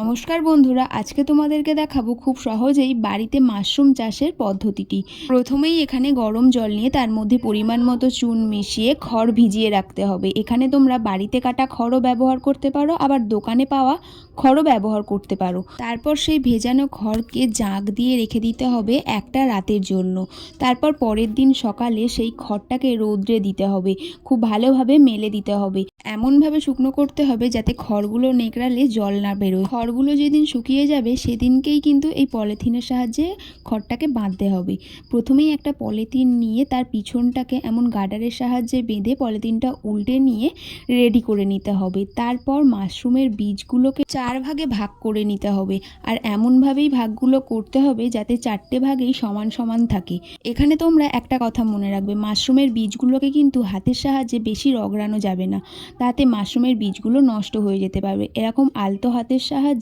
নমস্কার বন্ধুরা, আজকে তোমাদেরকে দেখাবো খুব সহজেই বাড়িতে মাশরুম চাষের পদ্ধতিটি। প্রথমেই এখানে গরম জল নিয়ে তার মধ্যে পরিমাণ মতো চুন মিশিয়ে খড় ভিজিয়ে রাখতে হবে। এখানে তোমরা বাড়িতে কাটা খড়ও ব্যবহার করতে পারো, আবার দোকানে পাওয়া খড়ও ব্যবহার করতে পারো। তারপর সেই ভেজানো খড়কে জাঁক দিয়ে রেখে দিতে হবে একটা রাতের জন্য। তারপর পরের দিন সকালে সেই খড়টাকে রৌদ্রে দিতে হবে, খুব ভালোভাবে মেলে দিতে হবে। এমনভাবে শুকনো করতে হবে যাতে খড়গুলো নেকড়ালে জল না বেরোয়। খড়গুলো যেদিন শুকিয়ে যাবে, সেদিনকেই কিন্তু এই পলিথিনের সাহায্যে খড়টাকে বাঁধতে হবে। প্রথমেই একটা পলিথিন নিয়ে তার পিছনটাকে এমন গার্ডারের সাহায্যে বেঁধে পলিথিনটা উল্টে নিয়ে রেডি করে নিতে হবে। তারপর মাশরুমের বীজগুলোকে চার ভাগে ভাগ করে নিতে হবে আর এমনভাবেই ভাগগুলো করতে হবে যাতে চারটে ভাগেই সমান সমান থাকে। এখানে তোমরা একটা কথা মনে রাখবে, মাশরুমের বীজগুলোকে কিন্তু হাতের সাহায্যে বেশি রগড়ানো যাবে না। তাতে মাশরুমের বীজগুলো নষ্ট হয়ে যেতে পারবে। এরকম আলতো হাতের সাহায্যে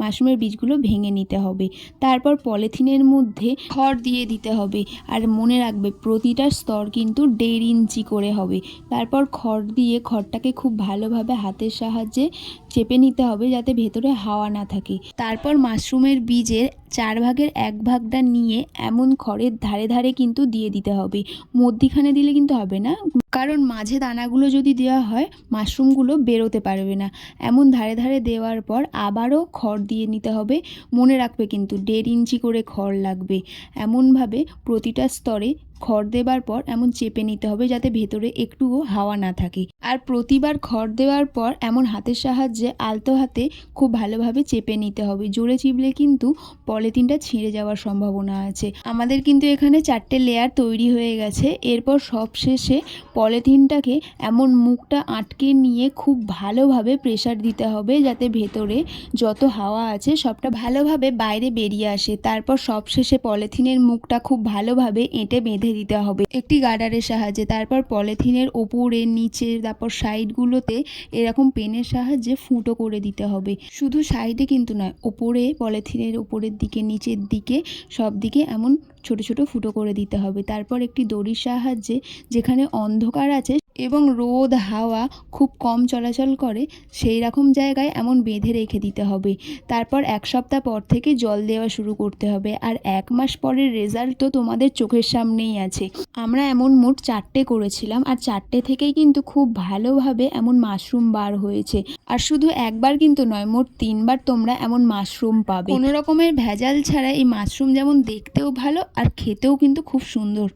মাশরুমের বীজগুলো ভেঙে নিতে হবে। তারপর পলিথিনের মধ্যে খড় দিয়ে দিতে হবে। আর মনে রাখবে, প্রতিটা স্তর কিন্তু দেড় ইঞ্চি করে হবে। তারপর খড় দিয়ে খড়টাকে খুব ভালোভাবে হাতের সাহায্যে চেপে নিতে হবে যাতে ভেতরে হাওয়া না থাকে। তারপর মাশরুমের বীজের চার ভাগের এক ভাগটা নিয়ে এমন খড়ের ধারে ধারে কিন্তু দিয়ে দিতে হবে। মধ্যিখানে দিলে কিন্তু হবে না। কারণ মাঝে দানাগুলো যদি দেওয়া হয়, মাশরুমগুলো বেরোতে পারবে না। এমন ধারে ধারে দেওয়ার পর আবারও খড় দিয়ে নিতে হবে। মনে রাখবে কিন্তু, দেড় ইঞ্চি করে খড় লাগবে। এমনভাবে প্রতিটা স্তরে খড় দেবার পর এমন চেপে নিতে হবে যাতে ভেতরে একটুও হাওয়া না থাকে। আর প্রতিবার খড় দেওয়ার পর এমন হাতের সাহায্যে আলতো হাতে খুব ভালোভাবে চেপে নিতে হবে। জোরে চিপলে কিন্তু পলিথিনটা ছিঁড়ে যাওয়ার সম্ভাবনা আছে। আমাদের কিন্তু এখানে চারটে লেয়ার তৈরি হয়ে গেছে। এরপর সবশেষে পলিথিনটাকে এমন মুখটা আটকে নিয়ে খুব ভালোভাবে প্রেসার দিতে হবে যাতে ভেতরে যত হাওয়া আছে সবটা ভালোভাবে বাইরে বেরিয়ে আসে। তারপর সবশেষে পলিথিনের মুখটা খুব ভালোভাবে এঁটে বেঁধে দিতে হবে। একটি গার্ডারের সাহায্যে। তারপর পলিথিনের ওপরে নিচে তারপর সাইডগুলোতে এরকম পেনের সাহায্যে ফুটো করে দিতে হবে। শুধু সাইডে কিন্তু নয়, ওপরে, পলিথিনের ওপরের দিকে, নিচের দিকে, সব দিকে এমন ছোট ছোট ফুটো করে দিতে হবে। তারপর একটি দড়ির সাহায্যে যেখানে অন্ধকার আছে এবং রোদ, হাওয়া খুব কম চলাচল করে, সেই রকম জায়গায় এমন বেঁধে রেখে দিতে হবে। তারপর এক সপ্তাহ পর থেকে জল দেওয়া শুরু করতে হবে। আর এক মাস পরের রেজাল্ট তো তোমাদের চোখের সামনেই আছে। আমরা এমন মোট চারটে করেছিলাম, আর চারটে থেকেই কিন্তু খুব ভালোভাবে এমন মাশরুম বার হয়েছে। আর শুধু একবার কিন্তু নয়, মোট তিনবার তোমরা এমন মাশরুম পাবে। কোনো রকমের ভেজাল ছাড়া এই মাশরুম যেমন দেখতেও ভালো, আর খেতেও কিন্তু খুব সুন্দর।